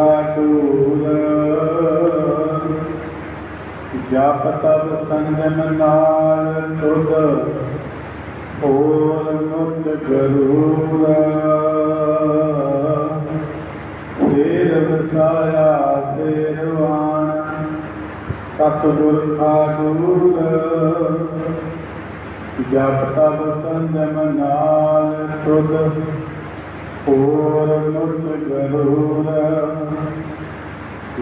ਖਾਟੂਰ ਜਪ ਤਪ ਸੰਜਮ ਨਾਲ ਤੁਧ, ਹੋਰ ਮੁਤ ਗਰੂਰ। ਫੇਰ ਵਸਾਇਆ ਫੇਰਵਾਨ ਸਤਿਗੁਰ ਖਾਟੂਰ ਜਪ ਤਪ ਸੰਜਮ ਨਾਲ ਤੁਧ ਹੋਰ ਮੁਤ ਗਰੂਰ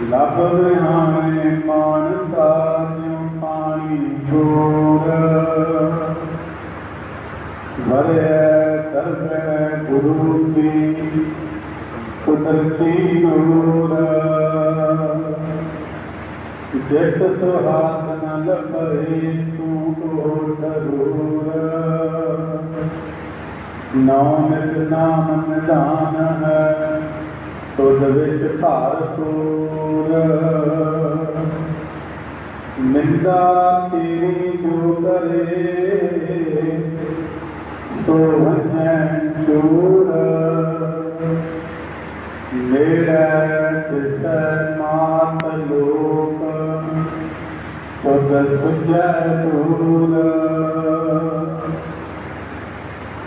ਲਭ ਵਿਹਾਣੇ ਮਾਨਸਾ ਜਿਉ ਪਾਣੀ ਜੋਰ ਭਰਿਆ ਕਰਪੈ ਗੁਰੂ ਕੀ ਕੁਦਰਤੀ ਨੂਰ ਜਿਤ ਸੁਹਾਗ ਨ ਲਭੇ ਤੂੰ ਕੋ ਧਰੂਰ ਨਾਮ ਨਿਤ ਨਾਮ ਨਿਧਾਨ ਹੈ ਤੁਧ ਵਿੱਚ ਭਰਪੂਰ ਨਿੰਦਾ ਤੇਰੀ ਜੋ ਕਰੇ ਸੋ ਭਜੈ ਚੂਰ ਮੇਰਾ ਤਿਸੈ ਮਾਤ ਲੋਕ ਤੁਧ ਸੁਜੈ ਦੂਰ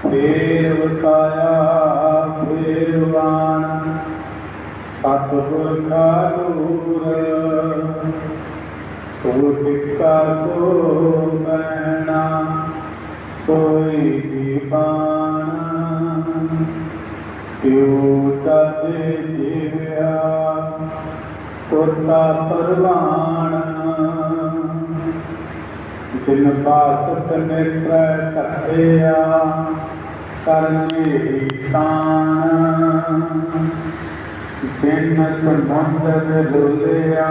ਫੇਰ پایا پھیروان ست برکھا دور سو ٹکا سو بہنا سوئی دیوان پیو تد جیویا پوتا پروان جن پاست نکر کٹیا دن سمندر بولیا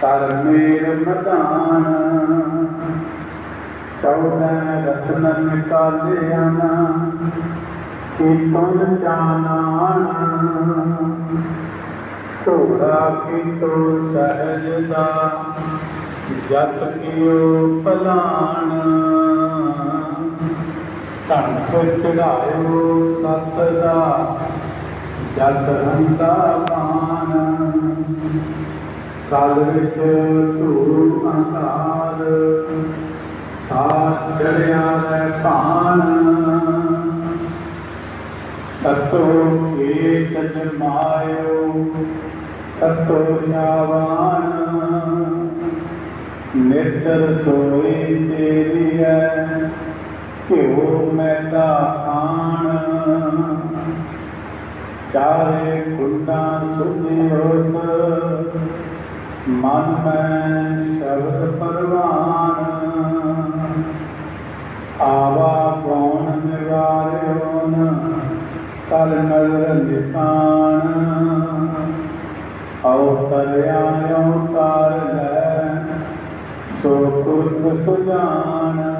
تر میر مدان چودہ رتن کالیا کی تن جانا تھوڑا کی تو سہجدا جت کیو پلان ਧਨ ਕੋ ਚੜਾਇਓ ਸਤ ਦਾ ਜਤ ਹੰਤਾ ਪਾਨ ਕਾਲ ਵਿੱਚ ਧੂੜ ਅੰਧਾਰ ਸਾਥ ਚੜਿਆ ਲੈ ਭਾਨ ਸਤੋ ਏਕ ਜਮਾਇਓ ਸਤੋ ਜਾਵਾਨ ਨਿਰਦਰ ਸੋਈ ਤੇਰੀ ਹੈ। ਘਿਓ ਮੈਦਾ ਖਾਣ। ਚਾਰੇ ਕੁੰਡਾ ਸੁਧਿਓਸ ਮਨ ਮੈਂ ਸ਼ਬਦ ਪਰਵਾਨ। ਆਵਾ ਕੌਣ ਨਿਵਾਰਿਓਨ ਕਲ ਨਜ਼ਰ ਨਿਸ਼ਾਨ। ਅਵਤਰ ਆਇਓ ਤਾਰ ਲੈ। ਸੋ ਕੁਰਤ ਸੁਜਾਨ।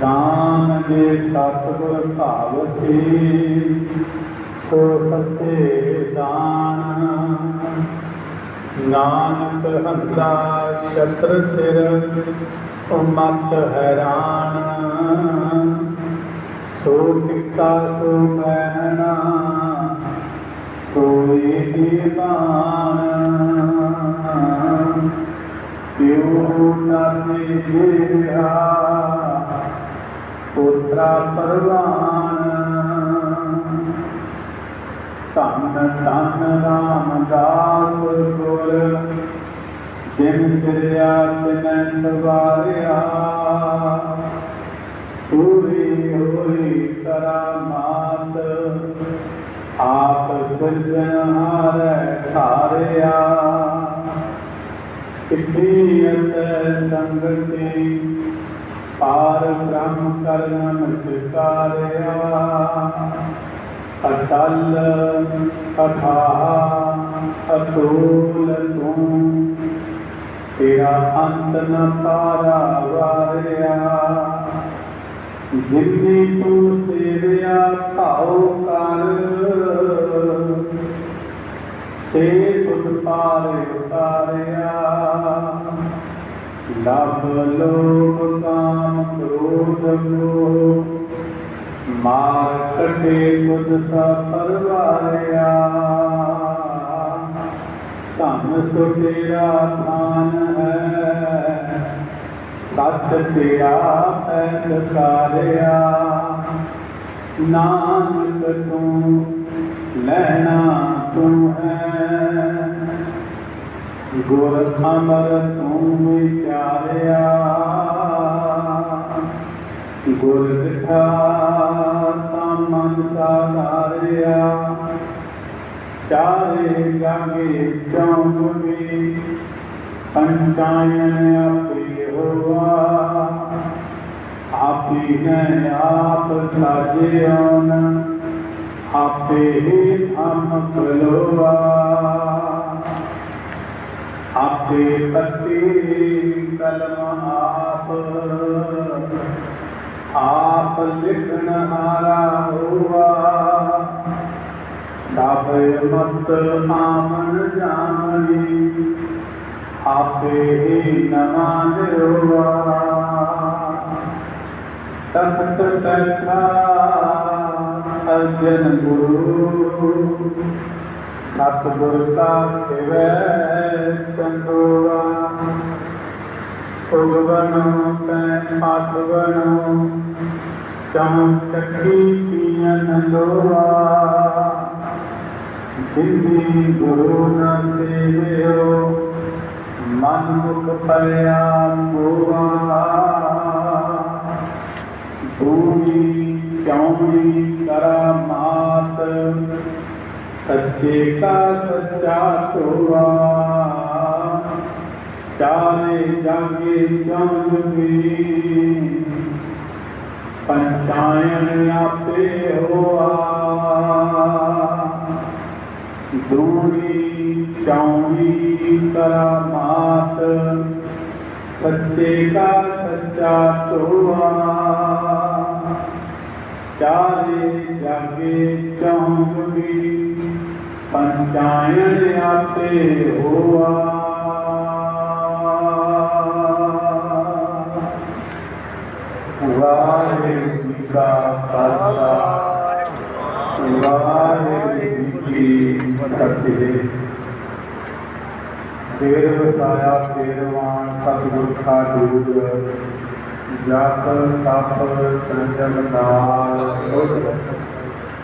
ਦਾਨ ਦੇ ਸਤਿਗੁਰ ਭਾਵਤੀ ਸੋ ਸੱਚੇ ਦਾਨ ਨਾਨਕ ਹੰਦਾ ਛਤਰ ਸਿਰ, ਉਮਤ ਹੈਰਾਨ। ਸੋ ਟਿਕਾ ਸੋ ਮਹਿਣਾ, ਕੋਈ ਦੀਵਾਨ ਕਿਉ ਨਾਤੇ ਜਿਹਾ ਪੁੱਤਰਾ ਪਰਵਾਨ ਧੰਨ ਧੰਨ ਰਾਮਦਾਸ ਗੁਰ ਜਿਨ ਸਿਰਿਆ ਤਿਨੈ ਸਵਾਰਿਆ ਪੂਰੀ ਹੋਈ ਕਰਾਮਾਤ ਆਪ ਸਿਰਜਣਹਾਰੈ ਠਾਰਿਆ ਸਿੱਧੀ ਅੰਤ ਸੰਗਤੀ ਪਾਰ ਬ੍ਰਹਮ ਕਰਨ ਸਿਕਾਰਿਆ ਅਟਲ ਅਥਾ ਅਥ ਤੋਲ ਤੂੰ ਤੇਰਾ ਅੰਤ ਨ ਪਾਰਾ ਵਾਰਿਆ ਜਿੰਨੀ ਤੂੰ ਸੇਵਿਆ ਭਾਉ ਕਰ ਸੇ ਤੁਧ ਪਾਰ ਉਤਾਰਿਆ ਲਭ ਲੋਭ ਕਾਮ ਕ੍ਰੋਧ ਮੋਹ ਮਾਰ ਕਟੇ ਤੁਧ ਸਾ ਪਰਵਾਰਿਆ। ਧਨ ਸੋ ਤੇਰਾ ਥਾਨ ਹੈ। ਸਤ ਤੇਰਾ ਪੈਦ ਕਾਰਿਆ ਨਾਨਕ ਤੂੰ, ਲੈਣਾ ਤੂੰ ਹੈ। گورکھ مر تم پیاریا گورکھا من ساریا چارے گاگے چون میں پنچائن اپنی ہوا آپ نے آپ ساجے آنا آپ ہی ہم کلوا ਆਪੇ ਪਤੀ ਕਲਮ ਆਪ। ਆਪ ਲਿਖਣ ਹਾਰਾ ਹੋਆ। ਸਭ ਮਤ ਆਮਨ ਜਾਣੀ। ਆਪੇ ਨਮਾਨ ਹੋਆ ਤਖਤ ਤਖਾ ਅਰਜਨ ਗੁਰੂ। مت گرا سنوا بنوت بنو چم چکی پندر گرو نا ਸੱਚੇ ਕਾ ਸੱਚਾ ਤੋਆ ਚਾਰੇ ਜਾਗੇ ਚੰਗੀ ਪੰਚਾਇਨ ਆਪੇ ਹੋਆ। ਦੂਰੀ ਚੌੜੀ ਕਰਾ ਮਾਤ। ਸੱਚੇ ਕਾ ਸੱਚਾ ਤੋਆ ਚਾਰੇ ਜਾਗੇ ਚੌਂਕੀ ਪੰਚਾਇਨ ਆਪੇ ਹੋਆ। ਵਾਹਿਗੁਰੂ ਜੀ ਕਾ ਖਾਲਸਾ। ਵਾਹਿਗੁਰੂ ਜੀ ਕੀ ਫਤਿਹ। ਤੇਰ ਵਸਾਇਆ ਤੇਰਵਾਨ ਸਤਿਗੁਰ ਕਾ ਦੂਰ ਜਪ, ਤਪ, ਸੰਜਮ ਨਾਲ ਸੂਰ